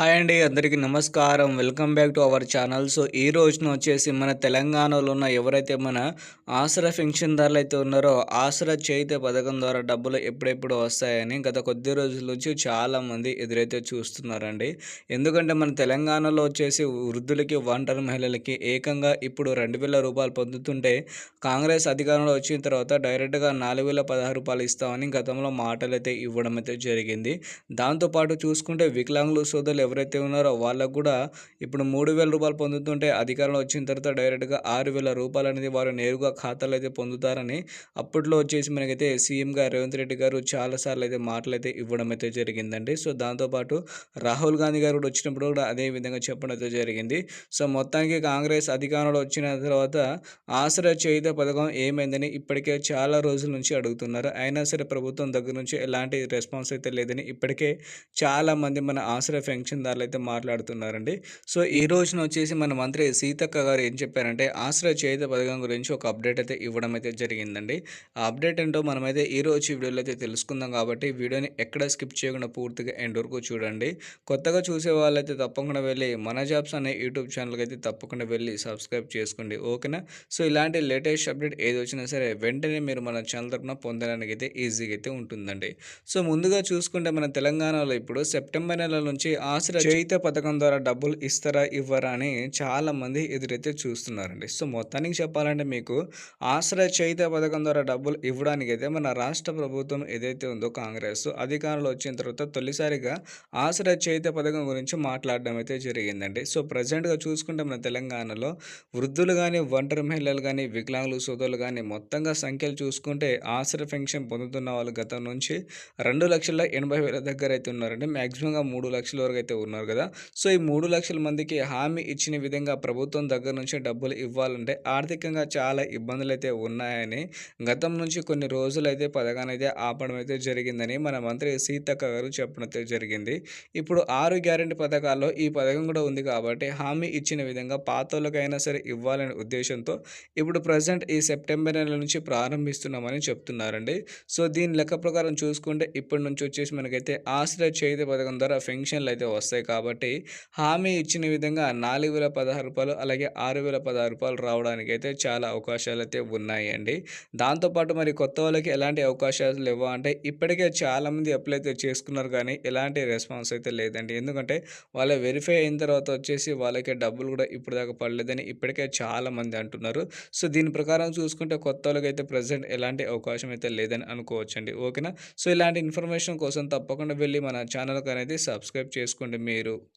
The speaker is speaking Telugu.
హాయ్ అండి అందరికీ నమస్కారం. Welcome back to our channel. So ఈ రోజున వచ్చేసి మన తెలంగాణలో ఉన్న ఎవరైతే మన ఆసరా పెన్షన్దారులు అయితే ఉన్నారో ఆసరా చేయితే పథకం ద్వారా డబ్బులు ఎప్పుడెప్పుడు వస్తాయని గత కొద్ది రోజుల నుంచి చాలామంది ఎదురైతే చూస్తున్నారండి. ఎందుకంటే మన తెలంగాణలో వచ్చేసి వృద్ధులకి ఒంటరి మహిళలకి ఏకంగా ఇప్పుడు రెండు వేల రూపాయలు పొందుతుంటే కాంగ్రెస్ అధికారంలో వచ్చిన తర్వాత డైరెక్ట్గా నాలుగు వేల పదహారు రూపాయలు ఇస్తామని గతంలో మాటలు అయితే ఇవ్వడం అయితే జరిగింది. దాంతోపాటు చూసుకుంటే వికలాంగులు సోదరులు ఎవరైతే ఉన్నారో వాళ్ళకు కూడా ఇప్పుడు మూడు వేల రూపాయలు పొందుతుంటే అధికారంలో వచ్చిన తర్వాత డైరెక్ట్గా ఆరు వేల రూపాయలు అనేది వారు నేరుగా ఖాతాలో అయితే పొందుతారని అప్పట్లో వచ్చేసి మనకైతే సీఎంగా రేవంత్ రెడ్డి గారు చాలాసార్లు అయితే మాటలు అయితే ఇవ్వడం అయితే జరిగిందండి. సో దాంతోపాటు రాహుల్ గాంధీ గారు కూడా వచ్చినప్పుడు కూడా అదే విధంగా చెప్పడం అయితే జరిగింది. సో మొత్తానికి కాంగ్రెస్ అధికారంలో వచ్చిన తర్వాత ఆసరా చేయుత పథకం ఏమైందని ఇప్పటికే చాలా రోజుల నుంచి అడుగుతున్నారు. అయినా సరే ప్రభుత్వం దగ్గర నుంచి ఎలాంటి రెస్పాన్స్ అయితే లేదని ఇప్పటికే చాలామంది మన ఆసరా పెన్షన్దారులు అయితే మాట్లాడుతున్నారండి. సో ఈ రోజున వచ్చేసి మన మంత్రి సీతక్క గారు ఏం చెప్పారంటే ఆశ్రయ చేయుత పథకం గురించి ఒక అప్డేట్ అయితే ఇవ్వడం అయితే జరిగిందండి. ఆ అప్డేట్ ఏంటో మనమైతే ఈ రోజు వీడియోలో అయితే తెలుసుకుందాం కాబట్టి వీడియోని ఎక్కడ స్కిప్ చేయకుండా పూర్తిగా ఎండ్ వరకు చూడండి. కొత్తగా చూసే వాళ్ళైతే తప్పకుండా వెళ్ళి మన జాబ్స్ అనే యూట్యూబ్ ఛానల్కి అయితే తప్పకుండా వెళ్ళి సబ్స్క్రైబ్ చేసుకోండి. ఓకేనా? సో ఇలాంటి లేటెస్ట్ అప్డేట్ ఏది వచ్చినా సరే వెంటనే మీరు మన ఛానల్ తరఫున పొందడానికి అయితే ఈజీగా అయితే ఉంటుందండి. సో ముందుగా చూసుకుంటే మన తెలంగాణలో ఇప్పుడు సెప్టెంబర్ నెల నుంచి ఆశ్రయ చేయిత పథకం ద్వారా డబ్బులు ఇస్తారా ఇవ్వరా అని చాలామంది ఎదురైతే చూస్తున్నారండి. సో మొత్తానికి చెప్పాలంటే మీకు ఆశ్రయ చేయిత పథకం ద్వారా డబ్బులు ఇవ్వడానికి అయితే మన రాష్ట్ర ప్రభుత్వం ఏదైతే ఉందో కాంగ్రెస్ అధికారంలో వచ్చిన తర్వాత తొలిసారిగా ఆశ్రయ చేయిత పథకం గురించి మాట్లాడడం అయితే జరిగిందండి. సో ప్రజెంట్గా చూసుకుంటే మన తెలంగాణలో వృద్ధులు కానీ ఒంటరి మహిళలు కానీ వికలాంగులు సోదరులు కానీ మొత్తంగా సంఖ్యలు చూసుకుంటే ఆశ్రయ పెన్షన్ పొందుతున్న వాళ్ళు గతం నుంచి రెండు లక్షల ఎనభై వేల దగ్గర అయితే ఉన్నారండి. మ్యాక్సిమంగా మూడు లక్షల వరకు అయితే ఉన్నారు కదా సో ఈ మూడు లక్షల మందికి హామీ ఇచ్చిన విధంగా ప్రభుత్వం దగ్గర నుంచి డబ్బులు ఇవ్వాలంటే ఆర్థికంగా చాలా ఇబ్బందులు అయితే ఉన్నాయని గతం నుంచి కొన్ని రోజులు అయితే పథకాన్ని అయితే ఆపడం అయితే జరిగిందని మన మంత్రి సీతక్క గారు చెప్పడం అయితే జరిగింది. ఇప్పుడు ఆరు గ్యారెంటీ పథకాల్లో ఈ పథకం కూడా ఉంది కాబట్టి హామీ ఇచ్చిన విధంగా పాతోళ్ళకైనా సరే ఇవ్వాలనే ఉద్దేశంతో ఇప్పుడు ప్రజెంట్ ఈ సెప్టెంబర్ నెల నుంచి ప్రారంభిస్తున్నామని చెప్తున్నారండి. సో దీని లెక్క ప్రకారం చూసుకుంటే ఇప్పటి నుంచి వచ్చేసి మనకైతే ఆశ్రయ చేతి పథకం ద్వారా పెన్షన్లు అయితే వస్తాయి కాబట్టి హామీ ఇచ్చిన విధంగా నాలుగు వేల పదహారు రూపాయలు అలాగే ఆరు వేల పదహారు రూపాయలు రావడానికి అయితే చాలా అవకాశాలు అయితే ఉన్నాయండి దాంతోపాటు మరి కొత్త వాళ్ళకి ఎలాంటి అవకాశాలు లేవు అంటే ఇప్పటికే చాలామంది అప్లై అయితే చేసుకున్నారు కానీ ఎలాంటి రెస్పాన్స్ అయితే లేదండి. ఎందుకంటే వాళ్ళ వెరిఫై అయిన తర్వాత వచ్చేసి వాళ్ళకి డబ్బులు కూడా ఇప్పుడు దాకా పడలేదని ఇప్పటికే చాలామంది అంటున్నారు. సో దీని ప్రకారం చూసుకుంటే కొత్త వాళ్ళకి అయితే ప్రజెంట్ ఎలాంటి అవకాశం అయితే లేదని అనుకోవచ్చండి. ఓకేనా? సో ఇలాంటి ఇన్ఫర్మేషన్ కోసం తప్పకుండా వెళ్ళి మన ఛానల్కి అనేది సబ్స్క్రైబ్ చేసుకోండి మీరు?